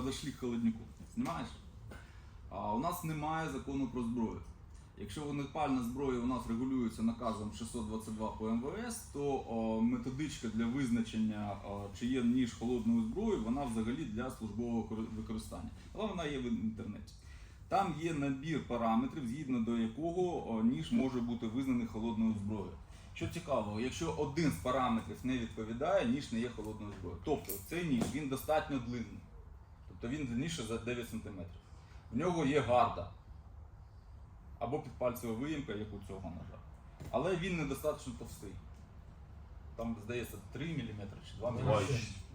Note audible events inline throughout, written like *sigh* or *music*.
подошли к холоднику. Знімаєш? А у нас немає закону про зброю. Якщо вогнепальна зброя у нас регулюється наказом 622 по МВС, то о, методичка для визначення, о, чи є ніж холодною зброєю, вона взагалі для службового використання. Але вона є в інтернеті. Там є набір параметрів, згідно до якого о, ніж може бути визнаний холодною зброєю. Що цікаво, якщо один з параметрів не відповідає, ніж не є холодною зброєю. Тобто цей ніж він достатньо длинний. Тобто він длинніше за 9 см. В нього є гарда або підпальцева виїмка, як у цього ножа. Але він недостатньо товстий. Там, здається, 3 мм чи 2 мм.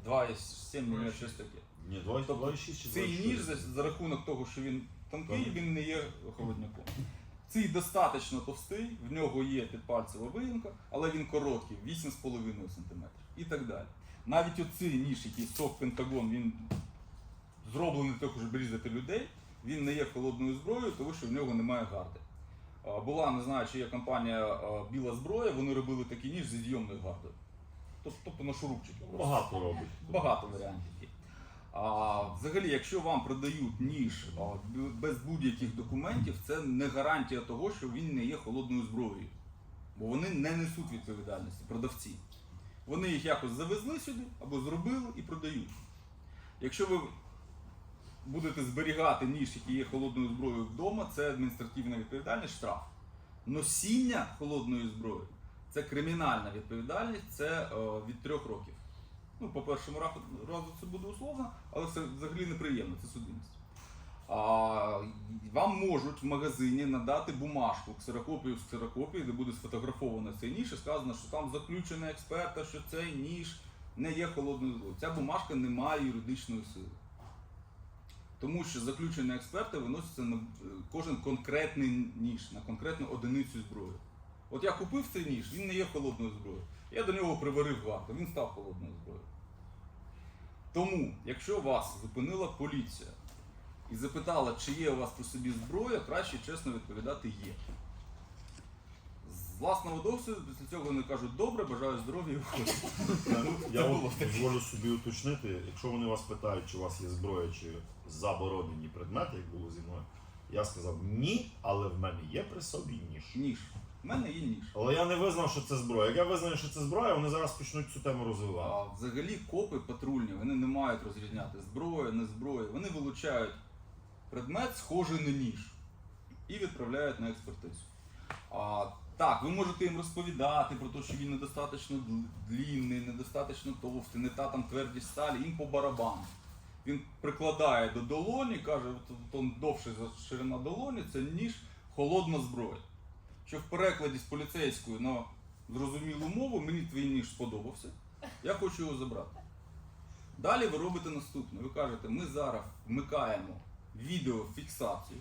2,7 мм, щось таке. Ні, 2,6 Тобто 2,6 чи Цей ніж за, за рахунок того, що він тонкий, він не є холодняком. Цей достатньо товстий, в нього є підпальцева виїмка, але він короткий, 8,5 см і так далі. Навіть оцей ніж, який сок Пентагон, він зроблений також щоб різати людей, він не є холодною зброєю, тому що в нього немає гарди. Була, не знаю, чи є компанія Біла зброя, вони робили такий ніж зі зйомною гардою. Тобто, тобто на шурупчики. Багато робить. Багато варіантів є. А, взагалі, якщо вам продають ніж без будь-яких документів, це не гарантія того, що він не є холодною зброєю. Бо вони не несуть відповідальності, продавці. Вони їх якось завезли сюди або зробили і продають. Якщо ви будете зберігати ніж, який є холодною зброєю вдома, це адміністративна відповідальність, штраф. Носіння холодної зброї це кримінальна відповідальність, це е, від трьох років. Ну, по першому разу, разу це буде условно, але це взагалі неприємно, це судимість. А, вам можуть в магазині надати бумажку, ксерокопію з ксерокопії, де буде сфотографовано цей ніж і сказано, що там заключено експерта, що цей ніж не є холодною зброєю. Ця бумажка не має юридичної сили. Тому що заключення експерта виноситься на е, кожен конкретний ніж, на конкретну одиницю зброї. От я купив цей ніж, він не є холодною зброєю. Я до нього приварив варту, він став холодною зброєю. Тому, якщо вас зупинила поліція і запитала, чи є у вас при собі зброя, краще чесно відповідати є. З власного досвіду після цього вони кажуть, добре, бажаю здоров'я і виходять. Я *laughs* от дозволю собі уточнити, якщо вони вас питають, чи у вас є зброя, чи заборонені предмети, як було зі мною, я сказав ні, але в мене є при собі ніж. Ніж. У мене є ніж. Але я не визнав, що це зброя. Як я визнаю, що це зброя, вони зараз почнуть цю тему розвивати. А взагалі копи патрульні вони не мають розрізняти зброя, не зброя. Вони вилучають предмет, схожий на ніж, і відправляють на експертизу. А, так, ви можете їм розповідати про те, що він недостатньо длінний, недостатньо товстий, не та там твердість сталі, їм по барабану. Він прикладає до долоні, каже, он довше ширина долоні, це ніж холодна зброя. Що в перекладі з поліцейської на зрозумілу мову, мені твій ніж сподобався, я хочу його забрати. Далі ви робите наступне. Ви кажете, ми зараз вмикаємо відеофіксацію,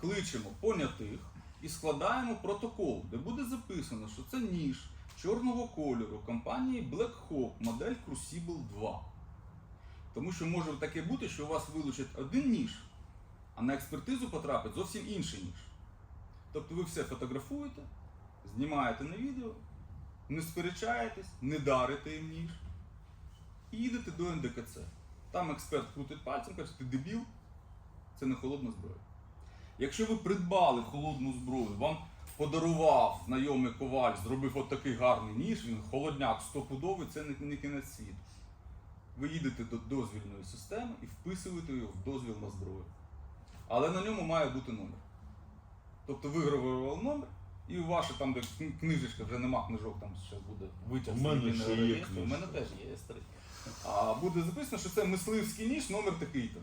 кличемо понятих і складаємо протокол, де буде записано, що це ніж чорного кольору компанії Black Hawk модель Crucible 2. Тому що може таке бути, що у вас вилучать один ніж, а на експертизу потрапить зовсім інший ніж. Тобто ви все фотографуєте, знімаєте на відео, не сперечаєтесь, не дарите їм ніж і їдете до НДКЦ. Там експерт крутить пальцем, каже, ти дебіл, це не холодна зброя. Якщо ви придбали холодну зброю, вам подарував знайомий коваль, зробив от такий гарний ніж, він холодняк стопудовий, це не, не кінець світу. Ви їдете до дозвільної системи і вписуєте його в дозвіл на зброю. Але на ньому має бути номер. Тобто вигравували номер, і у ваше там, де книжечка, вже нема книжок, там ще буде витяг. У мене ще є реєстру. У мене теж є, старий. А буде записано, що це мисливський ніж, номер такий-то.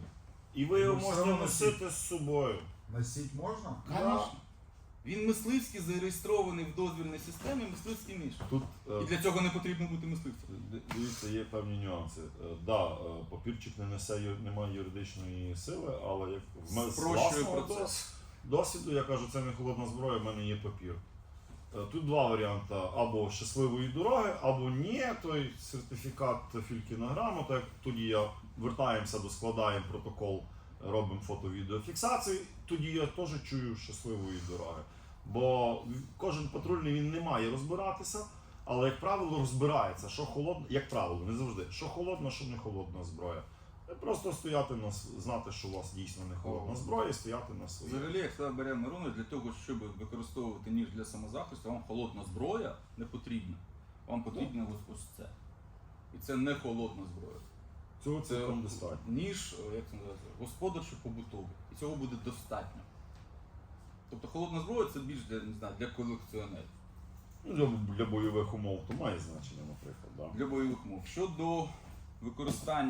І ви його Ну, можете носити з собою. Носить можна? Конечно. Він мисливський зареєстрований в дозвільній системі мисливський ніж. Тут е, І для цього не потрібно бути мисливцем. Д- Дивіться, є певні нюанси. Е, Да, е, папірчик не несе ю- немає юридичної сили, але як в мене з Спрощує власного процес. досвіду, я кажу, це не холодна зброя, в мене є папір. Е, Тут два варіанти: або щасливої дороги, або ні, той сертифікат Фількіна грамота. Тоді я вертаємося до складаємо протокол, робимо фото-відеофіксацію. Тоді я теж чую щасливої дороги. Бо кожен патрульний він не має розбиратися, але як правило розбирається, що холодна, як правило, не завжди, що холодна, що не холодна зброя. Просто стояти на знати, що у вас дійсно не холодна зброя, і стояти на своїй. Взагалі, як сказав Барян Миронович, для того, щоб використовувати ніж для самозахисту, вам холодна зброя не потрібна. Вам потрібно ось, ось це. І це не холодна зброя. Цього Це цілком достатньо. ніж, е, як це називається, господарчо побутовий. І цього буде достатньо. Тобто холодна зброя це більш для, не знаю, для колекціонерів, Ну, для, для бойових умов то має значення, наприклад. Да. для бойових умов. Щодо використання.